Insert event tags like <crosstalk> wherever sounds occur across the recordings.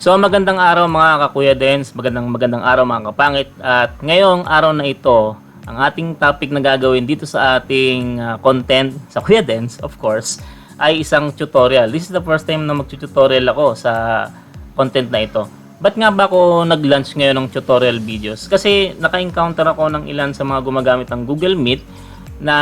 So magandang araw mga kakuya Dens, magandang magandang araw mga kapangit at ngayong araw na ito, ang ating topic na gagawin dito sa ating ah, content sa Kuya Dens, of course, ay isang tutorial. This is the first time na mag-tutorial ako sa content na ito. Ba't nga ba ako nag-launch ngayon ng tutorial videos? Kasi naka-encounter ako ng ilan sa mga gumagamit ng Google Meet na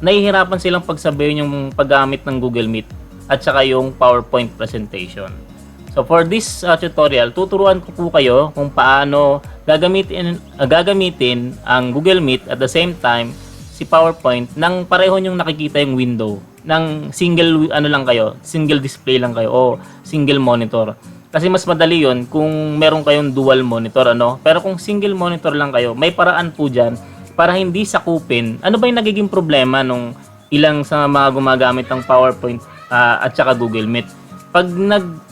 nahihirapan silang pagsabayin yung paggamit ng Google Meet at saka yung PowerPoint presentation. So for this uh, tutorial, tuturuan ko po kayo kung paano gagamitin uh, gagamitin ang Google Meet at the same time si PowerPoint nang pareho yung nakikita yung window ng single ano lang kayo, single display lang kayo o single monitor. Kasi mas madali yon kung meron kayong dual monitor ano. Pero kung single monitor lang kayo, may paraan po diyan para hindi sakupin. Ano ba yung nagiging problema nung ilang sa mga gumagamit ng PowerPoint ah, at saka Google Meet? Pag nag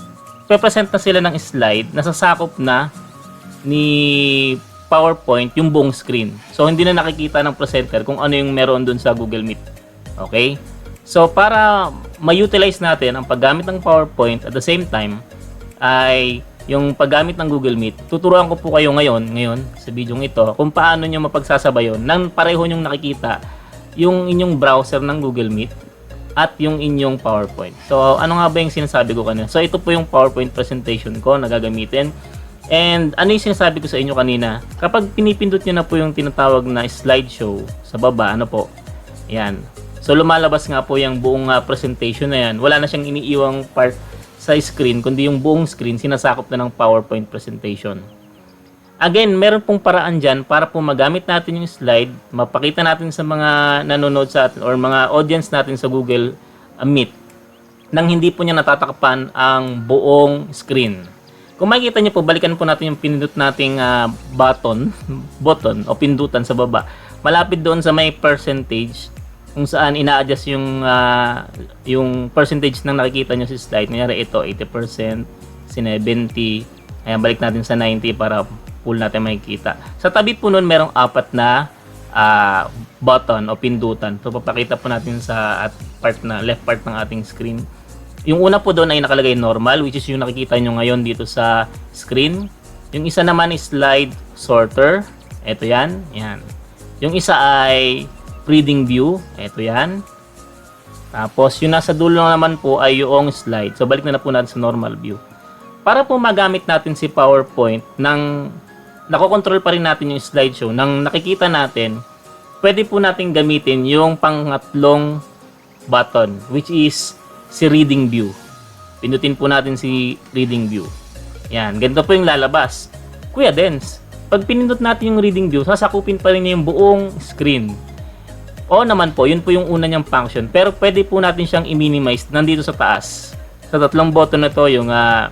present na sila ng slide, nasasakop na ni PowerPoint yung buong screen. So, hindi na nakikita ng presenter kung ano yung meron dun sa Google Meet. Okay? So, para ma-utilize natin ang paggamit ng PowerPoint at the same time, ay yung paggamit ng Google Meet, tuturuan ko po kayo ngayon, ngayon, sa video ito, kung paano nyo mapagsasabayon nang pareho nyong nakikita yung inyong browser ng Google Meet at yung inyong PowerPoint. So, ano nga ba yung sinasabi ko kanina? So, ito po yung PowerPoint presentation ko na gagamitin. And ano yung sinasabi ko sa inyo kanina? Kapag pinipindot nyo na po yung tinatawag na slideshow sa baba, ano po? Yan. So, lumalabas nga po yung buong ah, presentation na yan. Wala na siyang iniiwang part sa screen, kundi yung buong screen sinasakop na ng PowerPoint presentation. Again, meron pong paraan dyan para po magamit natin yung slide, mapakita natin sa mga nanonood sa atin or mga audience natin sa Google uh, Meet nang hindi po niya natatakpan ang buong screen. Kung makikita niyo po, balikan po natin yung pinindot nating ah, button, <laughs> button o pindutan sa baba. Malapit doon sa may percentage kung saan ina-adjust yung ah, yung percentage ng nakikita niyo sa slide. Nangyari ito 80%, si 70, ayan balik natin sa 90 para full natin makikita. Sa tabi po nun merong apat na ah, button o pindutan. So papakita po natin sa at part na left part ng ating screen. Yung una po doon ay nakalagay normal which is yung nakikita nyo ngayon dito sa screen. Yung isa naman is slide sorter. Ito yan. Yan. Yung isa ay reading view. Ito yan. Tapos yung nasa dulo naman po ay yung slide. So balik na na po natin sa normal view. Para po magamit natin si PowerPoint ng nakokontrol pa rin natin yung slideshow nang nakikita natin, pwede po natin gamitin yung pangatlong button which is si reading view. Pindutin po natin si reading view. Yan, ganito po yung lalabas. Kuya Dens, pag pinindot natin yung reading view, sasakupin pa rin niya yung buong screen. O naman po, yun po yung una niyang function. Pero pwede po natin siyang i-minimize nandito sa taas. Sa tatlong button na to, yung ah,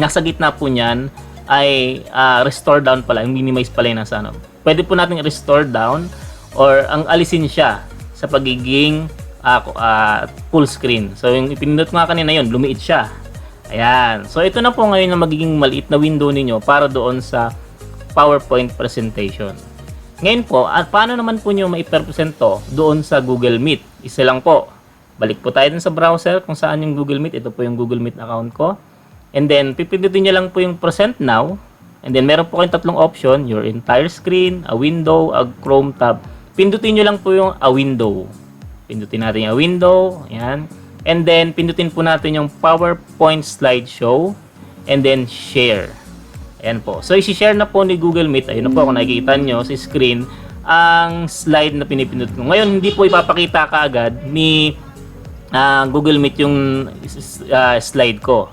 nasa gitna po niyan ay ah, restore down pala, yung minimize pala yung nasa ano. Pwede po natin restore down or ang alisin siya sa pagiging ko- ah, full screen. So yung ipinindot nga kanina yun, lumiit siya. Ayan. So ito na po ngayon ang magiging maliit na window ninyo para doon sa PowerPoint presentation. Ngayon po, at paano naman po nyo maipresent to doon sa Google Meet? Isa lang po. Balik po tayo dun sa browser kung saan yung Google Meet. Ito po yung Google Meet account ko. And then, pipindutin nyo lang po yung present now. And then, meron po kayong tatlong option. Your entire screen, a window, a Chrome tab. Pindutin nyo lang po yung a window. Pindutin natin yung a window. Ayan. And then, pindutin po natin yung PowerPoint slideshow. And then, share. Ayan po. So, isi-share na po ni Google Meet. Ayun na po, kung nakikita nyo sa screen, ang slide na pinipindot ko. Ngayon, hindi po ipapakita kaagad ni ah, Google Meet yung ah, slide ko.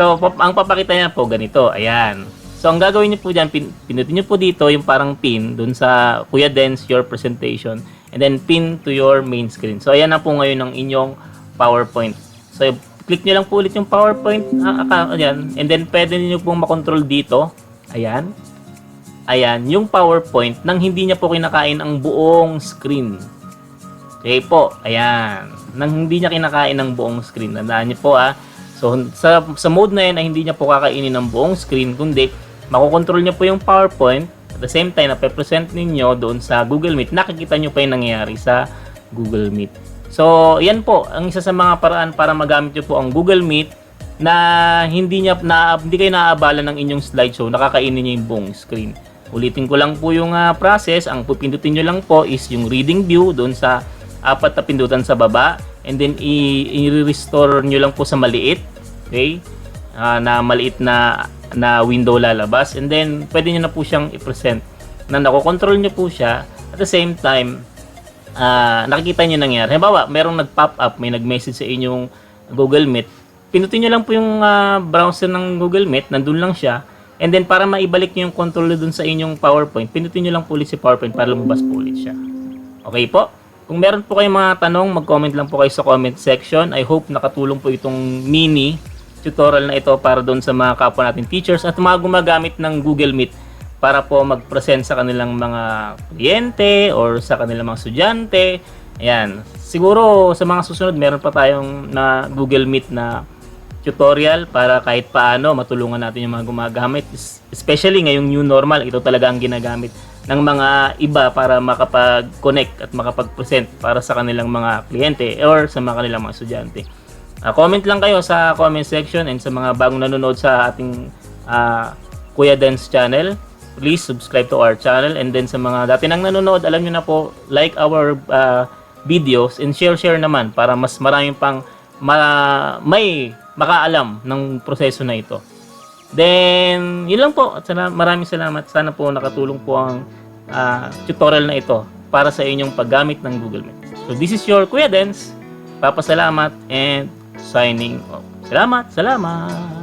So, ang papakita niya po ganito. Ayan. So, ang gagawin niyo po dyan, pin- pinutin niyo po dito yung parang pin dun sa Kuya Dens, your presentation. And then, pin to your main screen. So, ayan na po ngayon ang inyong PowerPoint. So, click niyo lang po ulit yung PowerPoint. Ah, ah, ayan. And then, pwede niyo pong makontrol dito. Ayan. Ayan, yung PowerPoint nang hindi niya po kinakain ang buong screen. Okay po, ayan. Nang hindi niya kinakain ng buong screen. Tandaan niyo po ah. So, sa, sa mode na yan ay hindi niya po kakainin ng buong screen, kundi makokontrol niya po yung PowerPoint. At the same time, na present ninyo doon sa Google Meet, nakikita niyo pa yung nangyayari sa Google Meet. So, yan po, ang isa sa mga paraan para magamit nyo po ang Google Meet na hindi niya na hindi kayo naaabala ng inyong slideshow, nakakainin niya yung buong screen. Ulitin ko lang po yung ah, process, ang pupindutin nyo lang po is yung reading view doon sa apat na pindutan sa baba and then i- i-restore nyo lang po sa maliit, okay? Ah, na maliit na na window lalabas and then pwede nyo na po siyang i-present na nakokontrol nyo po siya at the same time ah nakikita nyo nangyari. Halimbawa, merong nag-pop up, may nag-message sa inyong Google Meet. Pinutin nyo lang po yung ah, browser ng Google Meet, nandun lang siya. And then para maibalik nyo yung control dun sa inyong PowerPoint, pinutin nyo lang po ulit si PowerPoint para lumabas po ulit siya. Okay po? Kung meron po kayong mga tanong, mag-comment lang po kayo sa comment section. I hope nakatulong po itong mini tutorial na ito para doon sa mga kapwa natin teachers at mga gumagamit ng Google Meet para po mag-present sa kanilang mga kliyente or sa kanilang mga estudyante. Ayan. Siguro sa mga susunod, meron pa tayong na Google Meet na tutorial para kahit paano matulungan natin yung mga gumagamit. Es- Especially ngayong new normal, ito talaga ang ginagamit ng mga iba para makapag-connect at makapag-present para sa kanilang mga kliyente or sa mga kanilang mga estudyante. Ah, comment lang kayo sa comment section and sa mga bagong nanonood sa ating ah, Kuya Dance channel. Please subscribe to our channel and then sa mga dati nang nanonood, alam nyo na po, like our ah, videos and share-share naman para mas maraming pang ma- may makaalam ng proseso na ito. Then, yun lang po. Sana, maraming salamat. Sana po nakatulong po ang ah, tutorial na ito para sa inyong paggamit ng Google Meet. So, this is your Kuya Dance. Papasalamat and signing off. Salamat, salamat!